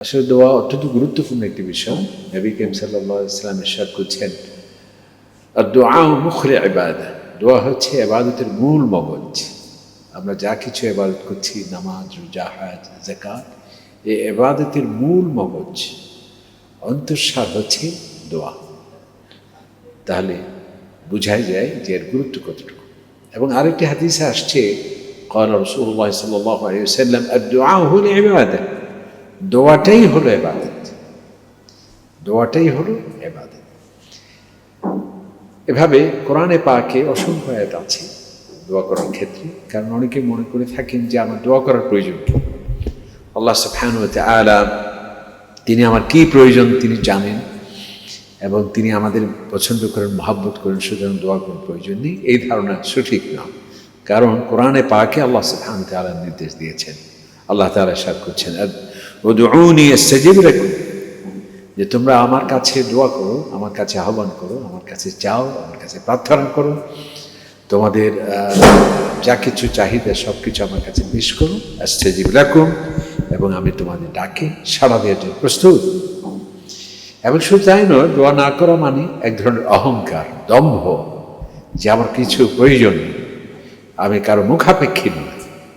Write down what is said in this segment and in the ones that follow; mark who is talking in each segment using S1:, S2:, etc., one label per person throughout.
S1: আসলে দোয়া অত্যন্ত গুরুত্বপূর্ণ একটি বিষয় নবী কেম সাল্লাহ ইসলাম ইরশাদ করছেন আর দোয়া মুখরে এবাদা দোয়া হচ্ছে এবাদতের মূল মগজ আমরা যা কিছু এবাদত করছি নামাজ রোজা হাজ জাকাত এই এবাদতের মূল মগজ অন্তঃসার হচ্ছে দোয়া তাহলে বুঝাই যায় যে এর গুরুত্ব কতটুকু এবং আরেকটি হাদিসে আসছে قال رسول الله صلى الله عليه وسلم الدعاء هو العباده দোয়াটাই হলো এবাদত। দোয়াটাই হলো এবাদত। এভাবে কোরআনে পাকে অসংখ্য আয়াত আছে দোয়া করার ক্ষেত্রে। কারণ অনেকে মনে করে থাকেন যে আমার দোয়া করার প্রয়োজন কি? আল্লাহ সুবহান আলা তিনি আমার কি প্রয়োজন তিনি জানেন এবং তিনি আমাদের পছন্দ করেন, মহাব্বত করেন, সুতরাং দোয়া করার প্রয়োজন নেই। এই ধারণা সঠিক না। কারণ কোরআনে পাকে আল্লাহ সুবহান তাআলা নির্দেশ দিয়েছেন। আল্লাহ তাআলা সার করছেন। ও উদউনি আস্তাজিব লাকুম। যে তোমরা আমার কাছে দোয়া করো, আমার কাছে আহ্বান করো, আমার কাছে চাও, আমার কাছে প্রার্থনা করো। তোমাদের যা কিছু চাহিদা সব কিছু আমার কাছে পেশ করো। আস্তাজিব লাকুম। এবং আমি তোমাদের ডাকে সাড়া দেওয়ার জন্য প্রস্তুত। এবং শুধু তাই নয়, দোয়া না করা মানে এক ধরনের অহংকার, দম্ভ, যে আমার কিছু প্রয়োজন আমি কারও মুখাপেক্ষী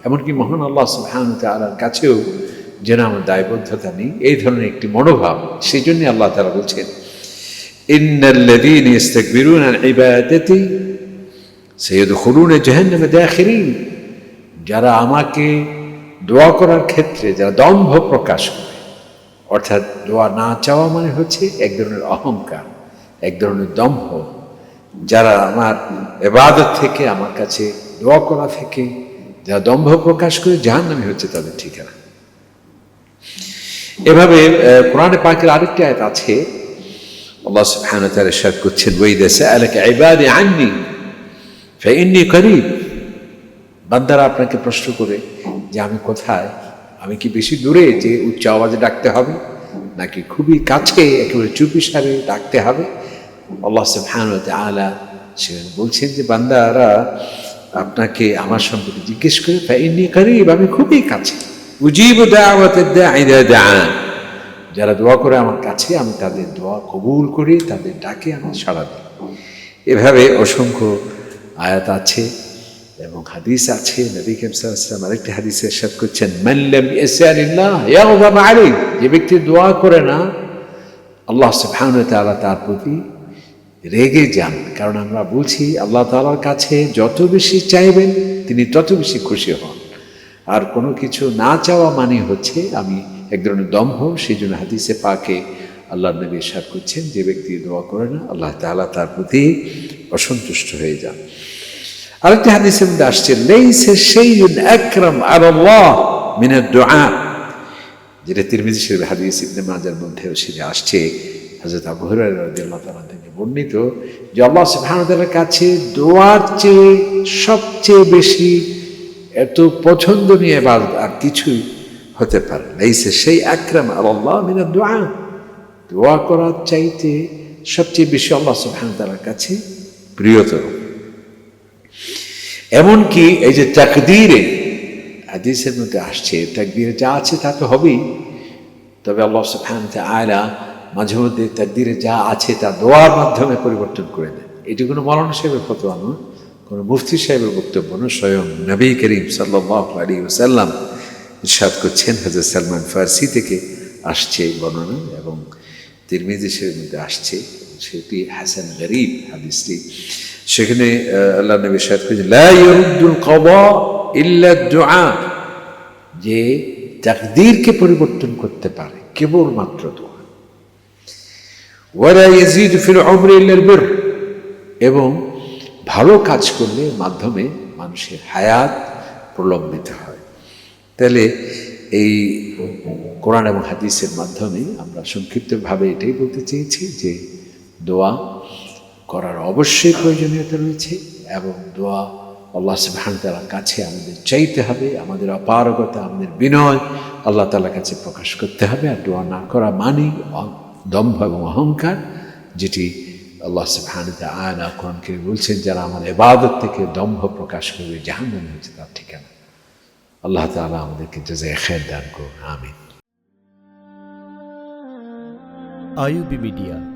S1: এমনকি মহান আল্লাহ সুবহান তাআলার কাছেও যেন আমার দায়বদ্ধতা নেই, এই ধরনের একটি মনোভাব সেই জন্য আল্লাহ তাআলা বলছেন যারা আমাকে দোয়া করার ক্ষেত্রে, যারা দম্ভ প্রকাশ করে, অর্থাৎ দোয়া না চাওয়া মানে হচ্ছে এক ধরনের অহংকার, এক ধরনের দম্ভ, যারা আমার এবাদত থেকে, আমার কাছে দোয়া করা থেকে যারা দম্ভ প্রকাশ করে জাহান নামে হচ্ছে তাদের ঠিকানা। এভাবে কোরআনে পাকের আরেকটি আয়াত আছে, আল্লাহ সুবহানাহু ওয়া তাআলা ইরশাদ করছেন, ওয়াইদা সাআলাকা ইবাদি আন্নি, ফাইন্নী করিব। বান্দারা আপনাকে প্রশ্ন করে যে, আমি কোথায়? আমি কি বেশি দূরে যে উচ্চ আওয়াজে ডাকতে হবে, নাকি খুবই কাছে একেবারে চুপি সারে ডাকতে হবে? আল্লাহ সুবহানাহু ওয়া তাআলা সেখানে বলছেন যে, বান্দারা আপনাকে আমার সম্পর্কে জিজ্ঞেস করে ফাইন্নী করিব আমি খুবই কাছে উজিব দাওয়াতের দাআন যারা দোয়া করে আমার কাছে আমি তাদের দোয়া কবুল করি তাদের ডাকে আমি সাড়া দিই। এভাবে অসংখ্য আয়াত আছে এবং হাদিস আছে। নবী কেম সাল্লাম আরেকটি হাদিসে এরশাদ করছেন মাল্লাম যে ব্যক্তি দোয়া করে না আল্লাহ সুবহানাহু ওয়া তাআলা তার প্রতি রেগে যান, কারণ আমরা বলছি আল্লাহ তালার কাছে যত বেশি চাইবেন তিনি তত বেশি খুশি হন। আর কোনো কিছু না চাওয়া মানে হচ্ছে আমি এক ধরনের দম্ভ সেই জন্য হাদিসে পাকে আল্লাহ নবী সার করছেন, যে ব্যক্তি দোয়া করে না, আল্লাহ তাআলা তার প্রতি অসন্তুষ্ট হয়ে যান। আরেকটি হাদিসের মধ্যে আসছে, লেইসে সেইউন আকরাম আলাল্লাহ মিনাদ দুআ যেটা তিরমিজি শরীফ হাদিস ইবনে মাজার মধ্যেও সেটা আসছে। হযরত আবু হুরায়রা রাদিয়াল্লাহু তাআলা বর্ণিত যে আল্লাহ সুবহানাহু কাছে দোয়ার চেয়ে সবচেয়ে বেশি এত পছন্দনীয় ইবাদত আর কিছুই হতে পারে না। লেইসে সেই আকরাম আলাল্লাহ মিনাদ দুআ। দোয়া করার চাইতে সবচেয়ে বেশি আল্লাহ সুবহানাহু কাছে প্রিয়তর। এমনকি এই যে তাকদীরে, হাদিসের মধ্যে আসছে, তাকদীরে যা আছে তা তো হবেই। তবে আল্লাহ সুবহানাহু ওয়া তাআলা মাঝে মধ্যে তাকদীরে যা আছে তা দোয়ার মাধ্যমে পরিবর্তন করে দেন এটি কোনো মৌলানা সাহেবের ফতোয়া নয়, কোনো মুফতি সাহেবের বক্তব্য নয়, স্বয়ং নবী করিম আলাইহি ওয়াসাল্লাম ইরশাদ করছেন, হযরত সালমান ফার্সি থেকে আসছে এই বর্ণনা এবং তিরমিজি শরীফের মধ্যে আসছে। সেটি হাসান গরিব হাদিসটি। সেখানে আল্লাহ নবী সাদ করেছেন, লা ইউরুদ্দুল কদা ইল্লা যে তাকদীরকে পরিবর্তন করতে পারে, কেবলমাত্র দোয়া। ওয়ালা ইয়াজিদু ফিল উমরি ইল্লাল বির। এবং ভালো কাজ করলে মাধ্যমে মানুষের হায়াত প্রলম্বিত হয়। তাহলে এই কোরআন এবং হাদিসের মাধ্যমে আমরা সংক্ষিপ্তভাবে এটাই বলতে চেয়েছি যে দোয়া করার অবশ্যই প্রয়োজনীয়তা রয়েছে এবং দোয়া আল্লাহ সুবহান তালার কাছে আমাদের চাইতে হবে, আমাদের অপারগতা, আমাদের বিনয় আল্লাহ তালার কাছে প্রকাশ করতে হবে। আর দোয়া না করা মানে অ- দম্ভ এবং অহংকার, যেটি আল্লাহ আয়ন আয়না কোরআনকে বলছেন, যারা আমার এবাদত থেকে দম্ভ প্রকাশ করবে, জাহান্নামে হয়েছে তার ঠিকানা। আল্লাহ তালা আমাদেরকে জেজায় খেয়ার দান করুন, আমিন।
S2: IUB media